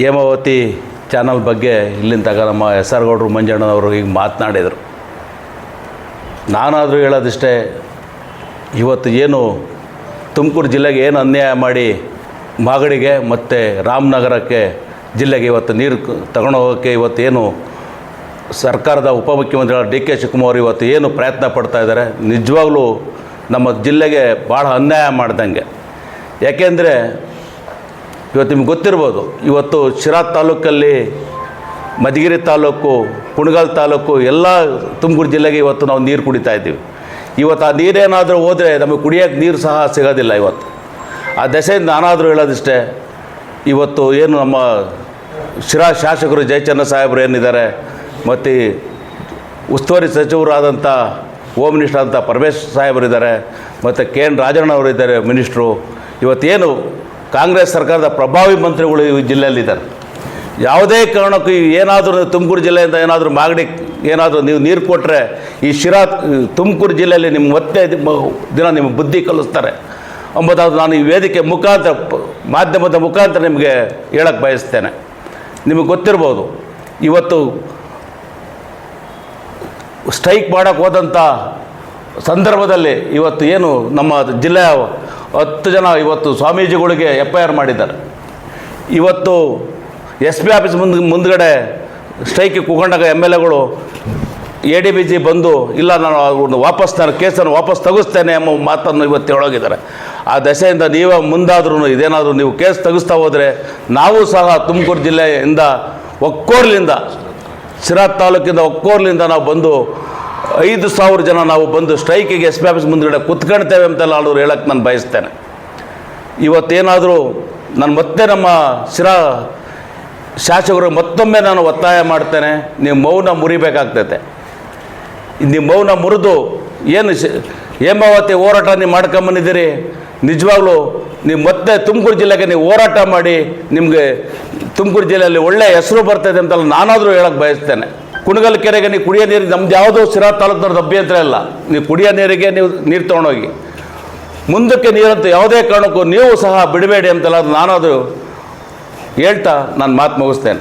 Hemavathi channel ಬಗ್ಗೆ ಇಲ್ಲಿನ ತಗ ನಮ್ಮ ಎಸ್ ಆರ್ ಗೌಡ್ರು ಮಂಜಣ್ಣನವರು ಈಗ ಮಾತನಾಡಿದರು. ನಾನಾದರೂ ಹೇಳೋದಿಷ್ಟೇ, ಇವತ್ತು ಏನು ತುಮಕೂರು ಜಿಲ್ಲೆಗೆ ಏನು ಅನ್ಯಾಯ ಮಾಡಿ ಮಾಗಡಿಗೆ ಮತ್ತು ರಾಮನಗರಕ್ಕೆ ಜಿಲ್ಲೆಗೆ ಇವತ್ತು ನೀರು ತಗೊಂಡು ಹೋಗೋಕ್ಕೆ ಇವತ್ತೇನು ಸರ್ಕಾರದ ಉಪಮುಖ್ಯಮಂತ್ರಿಗಳ ಡಿ ಕೆ ಶಿವಕುಮಾರ್ ಇವತ್ತು ಏನು ಪ್ರಯತ್ನ ಪಡ್ತಾ ಇದ್ದಾರೆ, ನಿಜವಾಗ್ಲೂ ನಮ್ಮ ಜಿಲ್ಲೆಗೆ ಭಾಳ ಅನ್ಯಾಯ ಮಾಡಿದಂಗೆ. ಯಾಕೆಂದರೆ ಇವತ್ತು ನಿಮ್ಗೆ ಗೊತ್ತಿರ್ಬೋದು, ಇವತ್ತು ಶಿರಾ ತಾಲೂಕಲ್ಲಿ ಮಧುಗಿರಿ ತಾಲೂಕು ಕುಣಗಾಲ್ ತಾಲೂಕು, ಎಲ್ಲ ತುಮಕೂರು ಜಿಲ್ಲೆಗೆ ಇವತ್ತು ನಾವು ನೀರು ಕುಡಿತಾ ಇದ್ದೀವಿ. ಇವತ್ತು ಆ ನೀರೇನಾದರೂ ಹೋದರೆ ನಮಗೆ ಕುಡಿಯೋಕ್ಕೆ ನೀರು ಸಹ ಸಿಗೋದಿಲ್ಲ ಇವತ್ತು. ಆ ದೆಸೆಯಿಂದ ನಾನಾದರೂ ಹೇಳೋದಿಷ್ಟೇ, ಇವತ್ತು ಏನು ನಮ್ಮ ಶಿರಾ ಶಾಸಕರು ಜಯಚಂದ್ರ ಸಾಹೇಬರು ಏನಿದ್ದಾರೆ, ಮತ್ತು ಉಸ್ತುವಾರಿ ಸಚಿವರಾದಂಥ ಹೋಮ್ ಮಿನಿಸ್ಟರ್ ಅಂತ ಪರಮೇಶ್ವರ್ ಸಾಹೇಬರಿದ್ದಾರೆ, ಮತ್ತು ಕೆ ಎನ್ ರಾಜಣ್ಣ ಇದ್ದಾರೆ ಮಿನಿಸ್ಟ್ರು, ಇವತ್ತೇನು ಕಾಂಗ್ರೆಸ್ ಸರ್ಕಾರದ ಪ್ರಭಾವಿ ಮಂತ್ರಿಗಳು ಈ ಜಿಲ್ಲೆಯಲ್ಲಿದ್ದಾರೆ. ಯಾವುದೇ ಕಾರಣಕ್ಕೂ ಏನಾದರೂ ತುಮಕೂರು ಜಿಲ್ಲೆಯಿಂದ ಏನಾದರೂ ಮಾಗಡಿ ಏನಾದರೂ ನೀವು ನೀರು ಕೊಟ್ಟರೆ ಈ ಶಿರಾ, ತುಮಕೂರು ಜಿಲ್ಲೆಯಲ್ಲಿ ನಿಮ್ಮ ಮತ್ತೆ ದಿನ ನಿಮ್ಮ ಬುದ್ಧಿ ಕಲಿಸ್ತಾರೆ. ಎಂಬುದಾದ್ರು ನಾನು ಈ ವೇದಿಕೆ ಮುಖಾಂತರ, ಮಾಧ್ಯಮದ ಮುಖಾಂತರ ನಿಮಗೆ ಹೇಳಕ್ಕೆ ಬಯಸ್ತೇನೆ. ನಿಮಗೆ ಗೊತ್ತಿರ್ಬೋದು, ಇವತ್ತು ಸ್ಟ್ರೈಕ್ ಮಾಡೋಕ್ಕೆ ಹೋದಂಥ ಸಂದರ್ಭದಲ್ಲಿ ಇವತ್ತು ಏನು ನಮ್ಮ ಜಿಲ್ಲೆಯ ಹತ್ತು ಜನ ಇವತ್ತು ಸ್ವಾಮೀಜಿಗಳಿಗೆ ಎಫ್ ಐ ಆರ್ ಮಾಡಿದ್ದಾರೆ. ಇವತ್ತು ಎಸ್ ಪಿ ಆಫೀಸ್ ಮುಂದೆ, ಮುಂದ್ಗಡೆ ಸ್ಟ್ರೈಕ್ ಕೂಗೊಂಡಾಗ ಎಂ ಎಲ್ ಎಗಳು ಎ ಡಿ ಬಿ ಜಿ ಬಂದು, ಇಲ್ಲ ನಾನು ಅವ್ರನ್ನ ವಾಪಸ್ ನಾನು ಕೇಸನ್ನು ವಾಪಸ್ ತೆಗಿಸ್ತೇನೆ ಎಂಬ ಮಾತನ್ನು ಇವತ್ತು ಹೇಳೋಗಿದ್ದಾರೆ ಆ ದಶೆಯಿಂದ ನೀವೇ ಮುಂದಾದ್ರೂ ಇದೇನಾದರೂ ನೀವು ಕೇಸ್ ತೆಗಿಸ್ತಾ ಹೋದರೆ ನಾವು ಸಹ ತುಮಕೂರು ಜಿಲ್ಲೆಯಿಂದ ಒಕ್ಕೋರ್ಲಿಂದ ಸಿರಾ ತಾಲೂಕಿಂದ ಒಕ್ಕೋರ್ಲಿಂದ ನಾವು ಬಂದು ಐದು ಸಾವಿರ ಜನ ನಾವು ಬಂದು ಸ್ಟ್ರೈಕಿಗೆ ಎಸ್ ಪಿ ಆಫೀಸ್ ಮುಂದ್ಗಡೆ ಕುತ್ಕೊಳ್ತೇವೆ ಅಂತೆಲ್ಲ ಅವರು ಹೇಳಕ್ಕೆ ನಾನು ಬಯಸ್ತೇನೆ. ಇವತ್ತೇನಾದರೂ ನಾನು ಮತ್ತೆ ನಮ್ಮ ಶಿರಾ ಶಾಸಕರು ಮತ್ತೊಮ್ಮೆ ನಾನು ಒತ್ತಾಯ ಮಾಡ್ತೇನೆ, ನೀವು ಮೌನ ಮುರಿಬೇಕಾಗ್ತೈತೆ. ನೀವು ಮೌನ ಮುರಿದು ಏನು ಹೇಮಾವತಿ ಹೋರಾಟ ನೀವು ಮಾಡ್ಕೊಂಬಂದಿದ್ದೀರಿ ನಿಜವಾಗ್ಲೂ ನೀವು ಮತ್ತೆ ತುಮಕೂರು ಜಿಲ್ಲೆಗೆ ನೀವು ಹೋರಾಟ ಮಾಡಿ ನಿಮಗೆ ತುಮಕೂರು ಜಿಲ್ಲೆಯಲ್ಲಿ ಒಳ್ಳೆಯ ಹೆಸರು ಬರ್ತದೆ ಅಂತೆಲ್ಲ ನಾನಾದರೂ ಹೇಳಕ್ಕೆ ಬಯಸ್ತೇನೆ. ಕುಣಗಲ್ ಕೆರೆಗೆ ನೀವು ಕುಡಿಯೋ ನೀರು ನಮ್ದು ಯಾವುದೋ ಸಿರಾ ತಾಲೂಕಿನವ್ರದ್ದು ಅಭ್ಯಂತರ ಇಲ್ಲ ನೀವು ಕುಡಿಯೋ ನೀರಿಗೆ ನೀವು ನೀರು ತೊಗೊಂಡೋಗಿ. ಮುಂದಕ್ಕೆ ನೀರಂತ ಯಾವುದೇ ಕಾರಣಕ್ಕೂ ನೀವು ಸಹ ಬಿಡಬೇಡಿ ಅಂತೆಲ್ಲ ಅದು ಹೇಳ್ತಾ ನಾನು ಮಾತು ಮುಗಿಸ್ತೇನೆ.